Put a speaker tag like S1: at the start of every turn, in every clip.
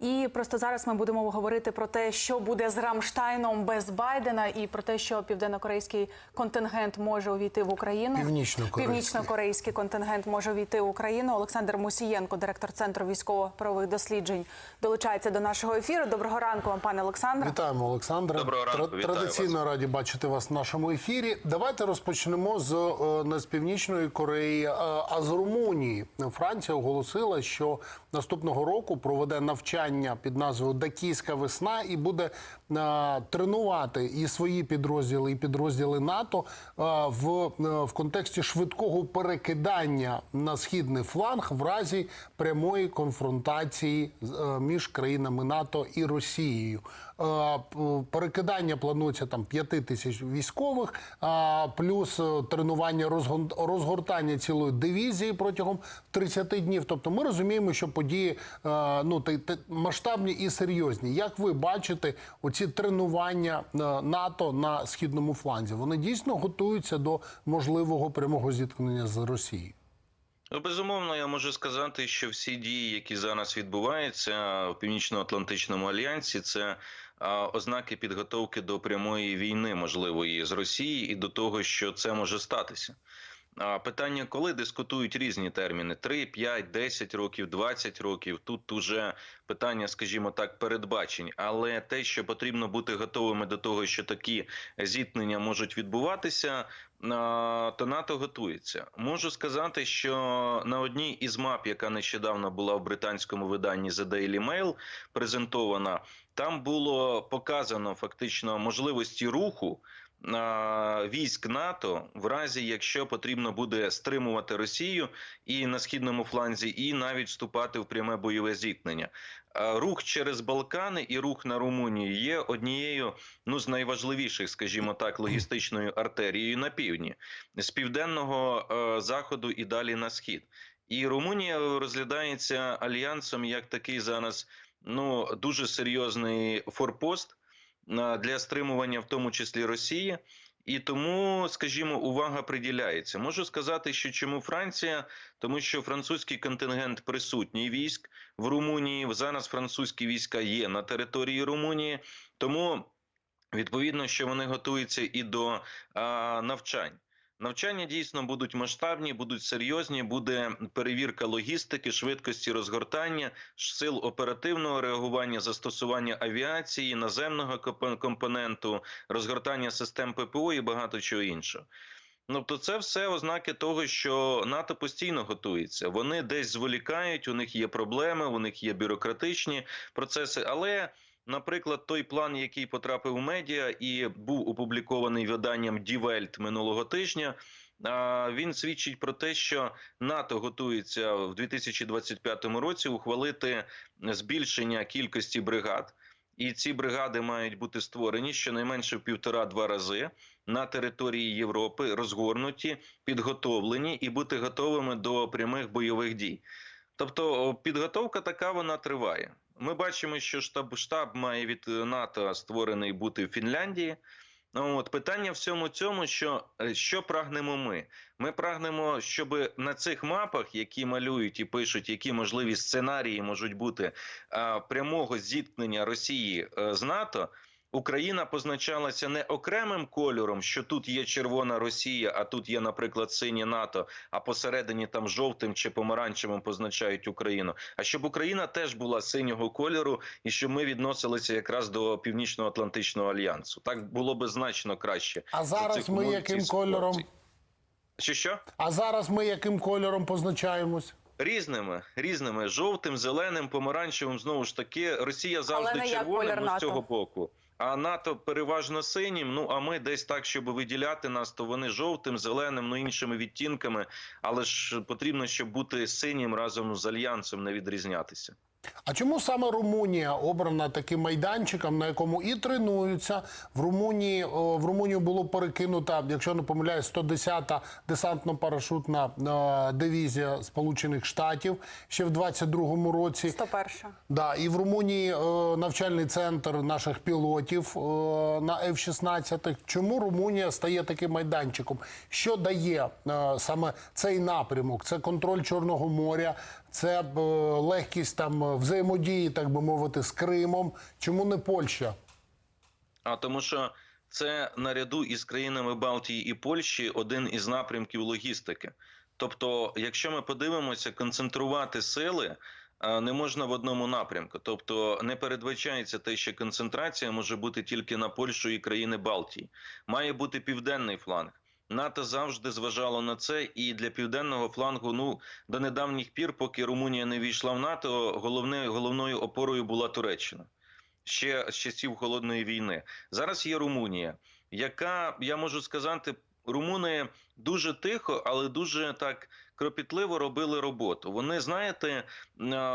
S1: І просто зараз ми будемо говорити про те, що буде з Рамштайном без Байдена, і про те, що південнокорейський контингент може увійти в Україну.
S2: Північнокорейський.
S1: Північнокорейський контингент може увійти в Україну. Олександр Мусієнко, директор центру військово-правових досліджень, долучається до нашого ефіру. Доброго ранку вам, пане Олександре.
S2: Вітаємо, Олександре.
S3: Доброго ранку, вітаю
S2: Традиційно раді бачити вас в нашому ефірі. Давайте розпочнемо з е, не з північної Кореї, а з Румунії. Франція оголосила, що наступного року проведе навчання під назвою Дакійська весна і буде е, тренувати і свої підрозділи, і підрозділи НАТО е, в, е, в контексті швидкого перекидання на східний фланг в разі прямої конфронтації між країнами НАТО і Росією. Перекидання планується там 5 тисяч військових, плюс тренування розгортання цілої дивізії протягом 30 днів. Тобто ми розуміємо, що події е, ну, те- масштабні і серйозні. Як ви бачите оці тренування е, НАТО на східному фланзі? Вони дійсно готуються до можливого прямого зіткнення з Росією.
S3: Ну, безумовно, я можу сказати, що всі дії, які зараз відбуваються в Північно-Атлантичному альянсі, це а, ознаки підготовки до прямої війни, можливої з Росії, і до того, що це може статися. А питання, коли дискутують різні терміни: 3, 5, 10 років, 20 років. Тут уже питання, скажімо так, передбачень. Але те, що потрібно бути готовими до того, що такі зіткнення можуть відбуватися, то НАТО готується. Можу сказати, що на одній із мап, яка нещодавно була в британському виданні The Daily Mail, презентована, там було показано фактично можливості руху військ НАТО в разі, якщо потрібно буде стримувати Росію і на східному фланзі, і навіть вступати в пряме бойове зіткнення. Рух через Балкани і рух на Румунію є однією ну з найважливіших, скажімо так, логістичною артерією на півдні з південного е, заходу і далі на схід. І Румунія розглядається альянсом як такий зараз ну дуже серйозний форпост для стримування, в тому числі Росії. І тому, скажімо, увага приділяється. Можу сказати, що чому Франція, тому що французький контингент присутній військ в Румунії. Зараз французькі війська є на території Румунії, тому відповідно, що вони готуються і до а, навчань. Навчання дійсно будуть масштабні, будуть серйозні. Буде перевірка логістики, швидкості розгортання, сил оперативного реагування, застосування авіації, наземного компоненту, розгортання систем ППО і багато чого іншого. Ну, то це все ознаки того, що НАТО постійно готується. Вони десь зволікають, у них є проблеми, у них є бюрократичні процеси. Але, наприклад, той план, який потрапив у медіа і був опублікований виданням Welt минулого тижня. Він свідчить про те, що НАТО готується в 2025 році ухвалити збільшення кількості бригад. І ці бригади мають бути створені щонайменше в півтора-два рази на території Європи, розгорнуті, підготовлені і бути готовими до прямих бойових дій. Тобто підготовка така вона триває. Ми бачимо, що штаб штаб має від е, НАТО створений бути в Фінляндії. Ну, От питання в всьому цьому, що, е, що прагнемо ми. Ми прагнемо, щоб на цих мапах, які малюють і пишуть, які можливі сценарії можуть бути а, прямого зіткнення Росії а, з НАТО. Україна позначалася не окремим кольором, що тут є червона Росія, а тут є, наприклад, синє НАТО, а посередині там жовтим чи помаранчевим позначають Україну. А щоб Україна теж була синього кольору, і щоб ми відносилися якраз до Північно-Атлантичного альянсу. Так було би значно краще.
S2: А зараз ми яким кольором?
S3: ситуацій. Що що?
S2: А зараз ми яким кольором позначаємось?
S3: Різними, різними, жовтим, зеленим, помаранчевим. Знову ж таки, Росія завжди ну, з цього боку. А НАТО переважно синім. Ну а ми десь так, щоб виділяти нас, то вони жовтим, зеленим, ну іншими відтінками. Але ж потрібно, щоб бути синім разом з альянсом, не відрізнятися.
S2: А чому саме Румунія обрана таким майданчиком, на якому і тренуються? В Румунії в Румунію було перекинута, якщо не помиляюсь, 110-та десантно-парашутна е, дивізія Сполучених Штатів ще в 22-му році.
S1: 101.
S2: Да, і в Румунії е, навчальний центр наших пілотів е, на F-16. Чому Румунія стає таким майданчиком? Що дає саме цей напрямок? Це контроль Чорного моря, це е, легкість там е, взаємодії, так би мовити, з Кримом. Чому не Польща?
S3: А тому, що це наряду із країнами Балтії і Польщі один із напрямків логістики. Тобто, якщо ми подивимося, концентрувати сили е, не можна в одному напрямку. Тобто не передбачається те, що концентрація може бути тільки на Польщу і країни Балтії. Має бути південний фланг. НАТО завжди зважало на це, і для південного флангу, ну до недавніх пір, поки Румунія не війшла в НАТО, головне головною опорою була Туреччина ще з часів холодної війни. Зараз є Румунія, яка я можу сказати, румуни дуже тихо, але дуже так кропітливо робили роботу. Вони знаєте,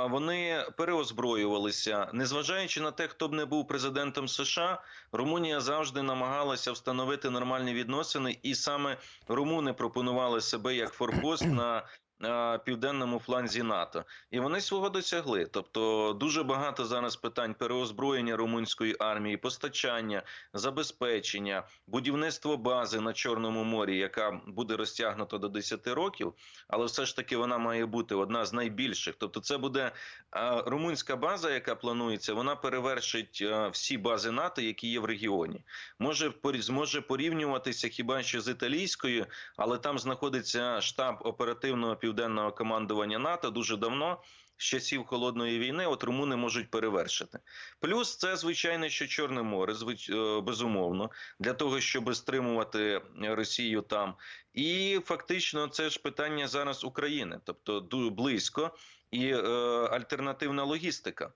S3: вони переозброювалися, незважаючи на те, хто б не був президентом США, Румунія завжди намагалася встановити нормальні відносини, і саме румуни пропонували себе як форпост на. Південному фланзі НАТО, і вони свого досягли. Тобто, дуже багато зараз питань переозброєння румунської армії, постачання, забезпечення, будівництво бази на Чорному морі, яка буде розтягнута до 10 років, але все ж таки вона має бути одна з найбільших. Тобто, це буде е, румунська база, яка планується, вона перевершить е, всі бази НАТО, які є в регіоні. Може зможе порівнюватися хіба що з італійською, але там знаходиться штаб оперативного південного командування НАТО дуже давно. З часів холодної війни, от румуни можуть перевершити. Плюс це звичайно, що Чорне море, звич... е, безумовно, для того, щоб стримувати Росію там. І фактично, це ж питання зараз України, тобто близько і е, альтернативна логістика.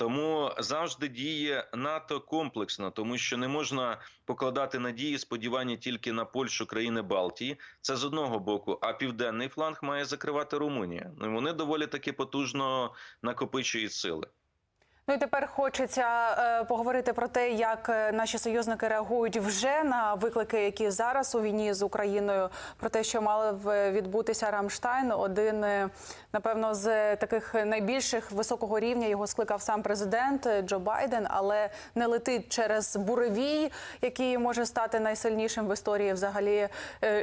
S3: Тому завжди діє НАТО комплексно, тому що не можна покладати надії, сподівання тільки на Польщу, країни Балтії. Це з одного боку. А південний фланг має закривати Румунія. Ну вони доволі таки потужно накопичують сили.
S1: Ну і тепер хочеться е, поговорити про те, як е, наші союзники реагують вже на виклики, які зараз у війні з Україною, про те, що мали відбутися Рамштайн, один е, напевно з таких найбільших високого рівня його скликав сам президент Джо Байден, але не летить через буревій, який може стати найсильнішим в історії взагалі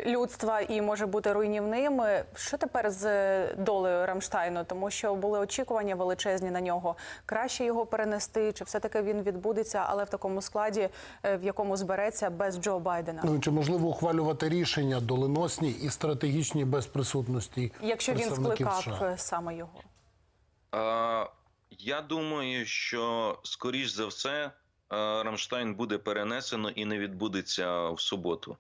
S1: людства і може бути руйнівним. Що тепер з долею Рамштайну? Тому що були очікування величезні на нього. Краще його перенести, чи все таки він відбудеться, але в такому складі, е, в якому збереться без Джо Байдена.
S2: Ну чи можливо ухвалювати рішення доленосні і стратегічні без присутності
S1: Якщо він скликав
S2: США?
S1: е, саме його.
S3: А, я думаю, що скоріш за все Рамштайн буде перенесено і не відбудеться в суботу.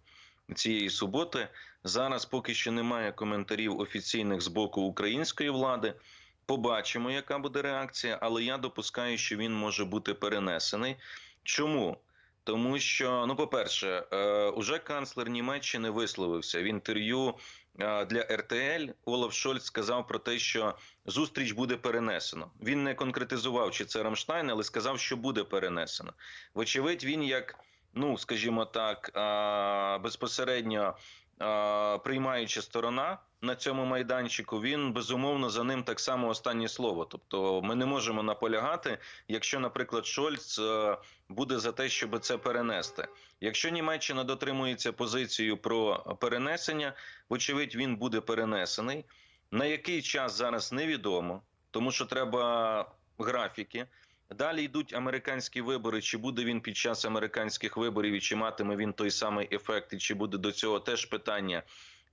S3: Цієї суботи зараз поки що немає коментарів офіційних з боку української влади. Побачимо, яка буде реакція, але я допускаю, що він може бути перенесений. Чому? Тому що, ну, по-перше, е, уже канцлер Німеччини висловився в інтерв'ю е, для РТЛ. Олаф Шольц сказав про те, що зустріч буде перенесено. Він не конкретизував, чи це Рамштайн, але сказав, що буде перенесено. Вочевидь, він як, ну скажімо так, е, безпосередньо приймаюча сторона на цьому майданчику, він безумовно за ним так само останнє слово. Тобто, ми не можемо наполягати, якщо, наприклад, Шольц е, буде за те, щоб це перенести. Якщо Німеччина дотримується позицію про перенесення, вочевидь, він буде перенесений. На який час зараз невідомо, тому що треба графіки. Далі йдуть американські вибори. Чи буде він під час американських виборів, і чи матиме він той самий ефект, і чи буде до цього теж питання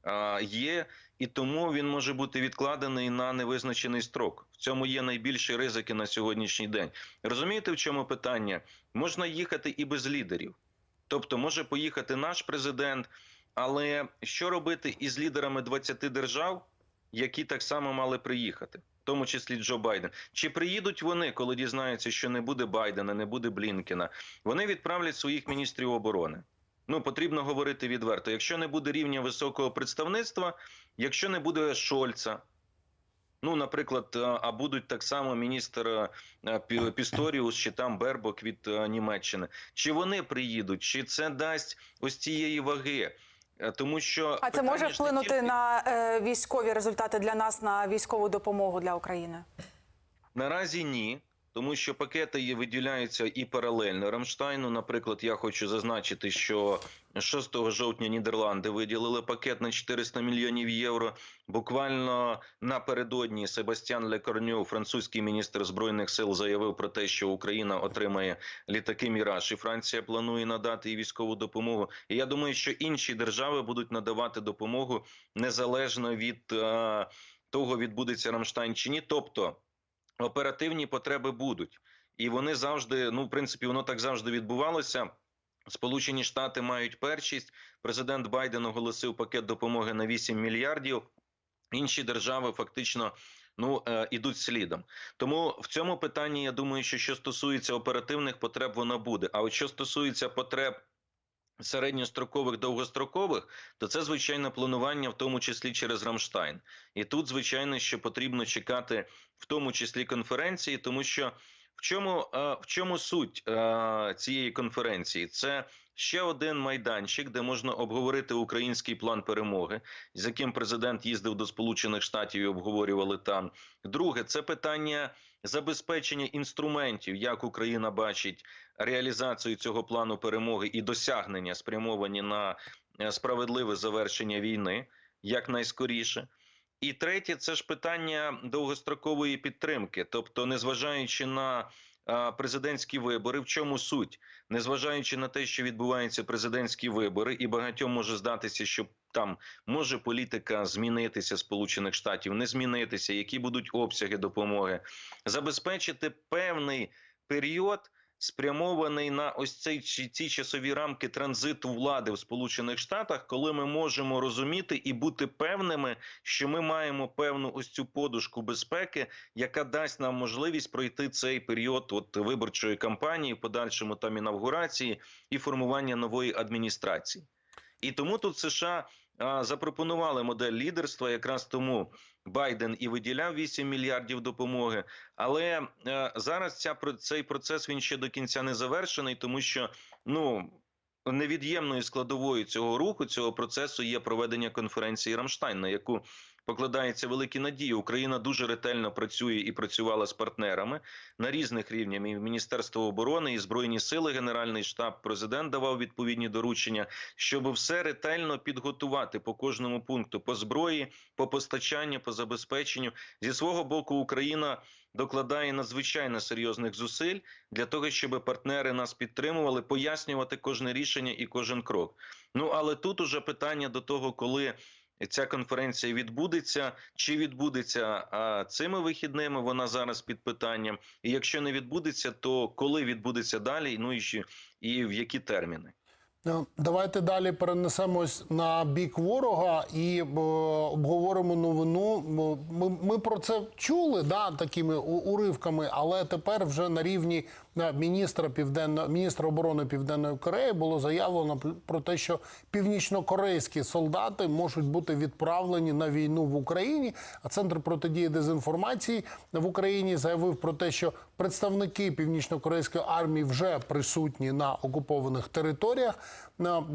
S3: а, є, і тому він може бути відкладений на невизначений строк. В цьому є найбільші ризики на сьогоднішній день. Розумієте, в чому питання? Можна їхати і без лідерів. Тобто, може поїхати наш президент, але що робити із лідерами 20 держав, які так само мали приїхати? В тому числі Джо Байден. Чи приїдуть вони, коли дізнаються, що не буде Байдена, не буде Блінкена? Вони відправлять своїх міністрів оборони. Ну, потрібно говорити відверто. Якщо не буде рівня високого представництва, якщо не буде Шольца, ну, наприклад, е, а будуть так само міністр е, Пісторіус чи там Бербок від е, Німеччини, чи вони приїдуть, чи це дасть ось цієї ваги? Е, Тому що
S1: А це може вплинути
S3: тільки-
S1: на е, військові результати для нас на військову допомогу для України?
S3: Наразі ні. Тому що пакети виділяються і паралельно Рамштайну. Наприклад, я хочу зазначити, що 6 жовтня Нідерланди виділили пакет на 400 мільйонів євро. Буквально напередодні Себастьян Лекорньо, французький міністр збройних сил, заявив про те, що Україна отримає літаки Міраж, і Франція планує надати їй військову допомогу. І я думаю, що інші держави будуть надавати допомогу незалежно від е, того, відбудеться Рамштайн чи ні. Тобто оперативні потреби будуть, і вони завжди, ну в принципі, воно так завжди відбувалося. Сполучені Штати мають першість. Президент Байден оголосив пакет допомоги на 8 мільярдів. Інші держави фактично ну е, ідуть слідом. Тому в цьому питанні я думаю, що що стосується оперативних потреб, воно буде. А от що стосується потреб середньострокових, довгострокових, то це звичайно планування, в тому числі через Рамштайн. І тут, звичайно, що потрібно чекати, в тому числі конференції, тому що в чому, е, в чому суть е, цієї конференції? Це ще один майданчик, де можна обговорити український план перемоги, з яким президент їздив до Сполучених Штатів і обговорювали там. Друге, це питання забезпечення інструментів, як Україна бачить реалізацію цього плану перемоги і досягнення спрямовані на е, справедливе завершення війни якнайскоріше. І третє, це ж питання довгострокової підтримки, тобто, незважаючи на президентські вибори, в чому суть, незважаючи на те, що відбуваються президентські вибори, і багатьом може здатися, що там може політика змінитися Сполучених Штатів, не змінитися, які будуть обсяги допомоги, забезпечити певний період. Спрямований на ось цей ці часові рамки транзиту влади в Сполучених Штатах, коли ми можемо розуміти і бути певними, що ми маємо певну ось цю подушку безпеки, яка дасть нам можливість пройти цей період от виборчої кампанії, подальшому там інавгурації і формування нової адміністрації. І тому тут США запропонували модель лідерства. Якраз тому Байден і виділяв 8 мільярдів допомоги. Але е, зараз ця цей процес він ще до кінця не завершений, тому що ну. Невід'ємною складовою цього руху цього процесу є проведення конференції Рамштайн, на яку покладаються великі надії. Україна дуже ретельно працює і працювала з партнерами на різних рівнях. І Міністерство оборони, і збройні сили, Генеральний штаб, президент давав відповідні доручення, щоб все ретельно підготувати по кожному пункту по зброї, по постачанню, по забезпеченню. Зі свого боку, Україна докладає надзвичайно серйозних зусиль для того, щоб партнери нас підтримували, пояснювати кожне рішення і кожен крок. Ну але тут уже питання до того, коли. Ця конференція відбудеться чи відбудеться цими вихідними? Вона зараз під питанням. І якщо не відбудеться, то коли відбудеться далі? Ну і ще і в які терміни?
S2: Е, Давайте далі перенесемось на бік ворога і е, обговоримо новину. Ми, ми про це чули да, такими уривками, але тепер вже на рівні міністра південно міністра оборони Південної Кореї було заявлено про те, що північнокорейські солдати можуть бути відправлені на війну в Україні. А центр протидії дезінформації в Україні заявив про те, що представники північнокорейської армії вже присутні на окупованих територіях.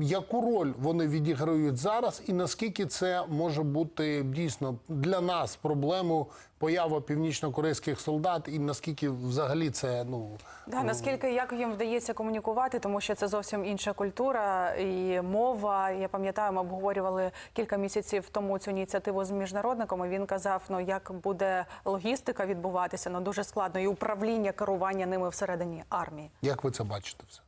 S2: Яку роль вони відіграють зараз, і наскільки це може бути дійсно для нас проблемою поява північнокорейських солдат, і наскільки взагалі це ну
S1: Да, наскільки як їм вдається комунікувати, тому що це зовсім інша культура і мова. Я пам'ятаю, ми обговорювали кілька місяців тому цю ініціативу з міжнародником. і Він казав, ну як буде логістика відбуватися, ну дуже складно, і управління керування ними всередині армії.
S2: як ви це бачите все?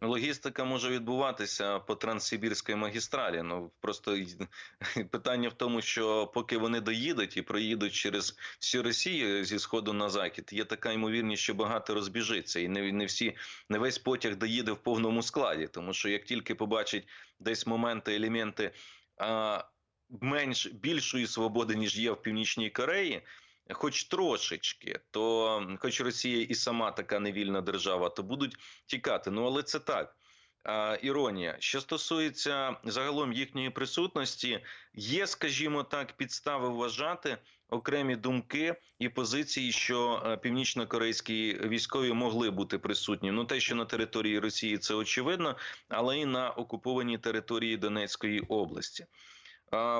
S3: Логістика може відбуватися по транссибірській магістралі. Ну просто питання в тому, що поки вони доїдуть і проїдуть через всю Росію зі сходу на захід, є така ймовірність, що багато розбіжиться, і не, не всі не весь потяг доїде в повному складі. Тому що як тільки побачить десь моменти, елементи а, менш більшої свободи, ніж є в Північній Кореї. Хоч трошечки, то хоч Росія і сама така невільна держава, то будуть тікати. Ну але це так. Іронія. Що стосується загалом їхньої присутності, є, скажімо так, підстави вважати окремі думки і позиції, що е, північно-корейські військові могли бути присутні. Ну те, що на території Росії, це очевидно, але і на окупованій території Донецької області.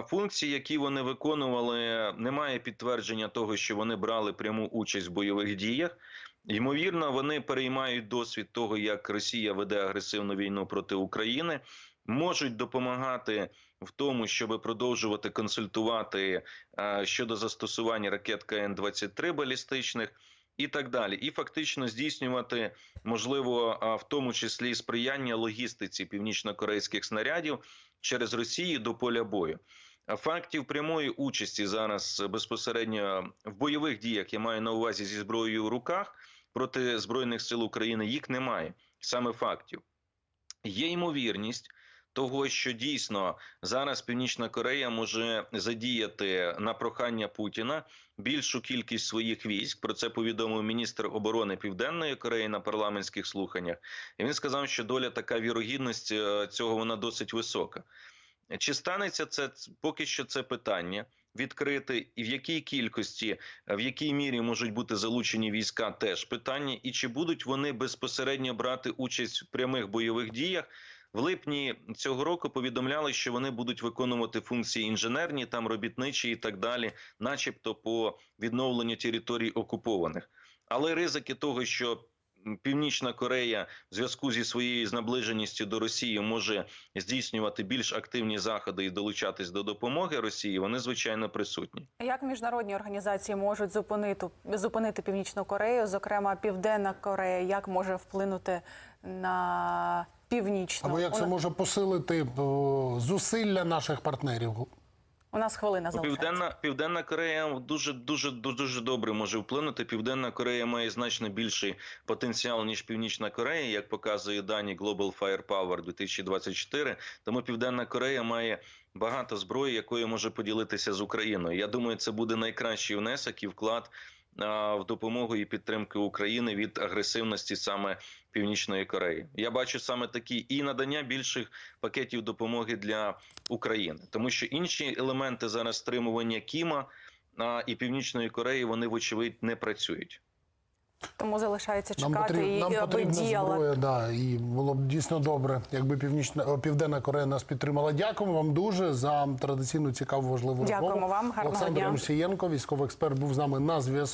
S3: Функції, які вони виконували, немає підтвердження того, що вони брали пряму участь в бойових діях. Ймовірно, вони переймають досвід того, як Росія веде агресивну війну проти України, можуть допомагати в тому, щоб продовжувати консультувати щодо застосування ракет КН-23 балістичних. І так далі, і фактично здійснювати можливо, в тому числі сприяння логістиці північно-корейських снарядів через Росію до поля бою. Фактів прямої участі зараз безпосередньо в бойових діях я маю на увазі зі зброєю в руках проти збройних сил України. Їх немає саме фактів. Є ймовірність того, що дійсно зараз Північна Корея може задіяти на прохання Путіна більшу кількість своїх військ. Про це повідомив міністр оборони Південної Кореї на парламентських слуханнях. І він сказав, що доля така вірогідність е, цього вона досить висока. Чи станеться це поки що це питання відкрити, і в якій кількості, е, в якій мірі можуть бути залучені війська, теж питання, і чи будуть вони безпосередньо брати участь в прямих бойових діях? В липні цього року повідомляли, що вони будуть виконувати функції інженерні, там робітничі і так далі, начебто по відновленню територій окупованих. Але ризики того, що Північна Корея в зв'язку зі своєю наближеністю до Росії може здійснювати більш активні заходи і долучатись до допомоги Росії, вони звичайно присутні.
S1: Як міжнародні організації можуть зупинити зупинити Північну Корею, зокрема Південна Корея, як може вплинути на північну?
S2: Або як це
S1: У-
S2: може посилити зусилля наших партнерів?
S1: У нас хвилина залишається.
S3: Південна Південна Корея дуже дуже дуже дуже добре може вплинути. Південна Корея має значно більший потенціал ніж Північна Корея, як показує дані Global Firepower 2024. Тому Південна Корея має багато зброї, якою може поділитися з Україною. Я думаю, це буде найкращий внесок і вклад в допомогу і підтримки України від агресивності саме Північної Кореї. Я бачу саме такі і надання більших пакетів допомоги для України, тому що інші елементи зараз стримування Кіма і Північної Кореї вони вочевидь не працюють.
S1: Тому залишається
S2: Нам,
S1: чекати
S2: потріб,
S1: і
S2: нам потрібна
S1: діяла.
S2: зброя, да, і було б дійсно добре, якби Північна Південна Корея нас підтримала. Дякуємо вам дуже за традиційну цікаву важливу
S1: Дякуємо
S2: розмову.
S1: вам. Гарного
S2: Олександр
S1: дня.
S2: Мусієнко, військовий експерт, був з нами на зв'язку.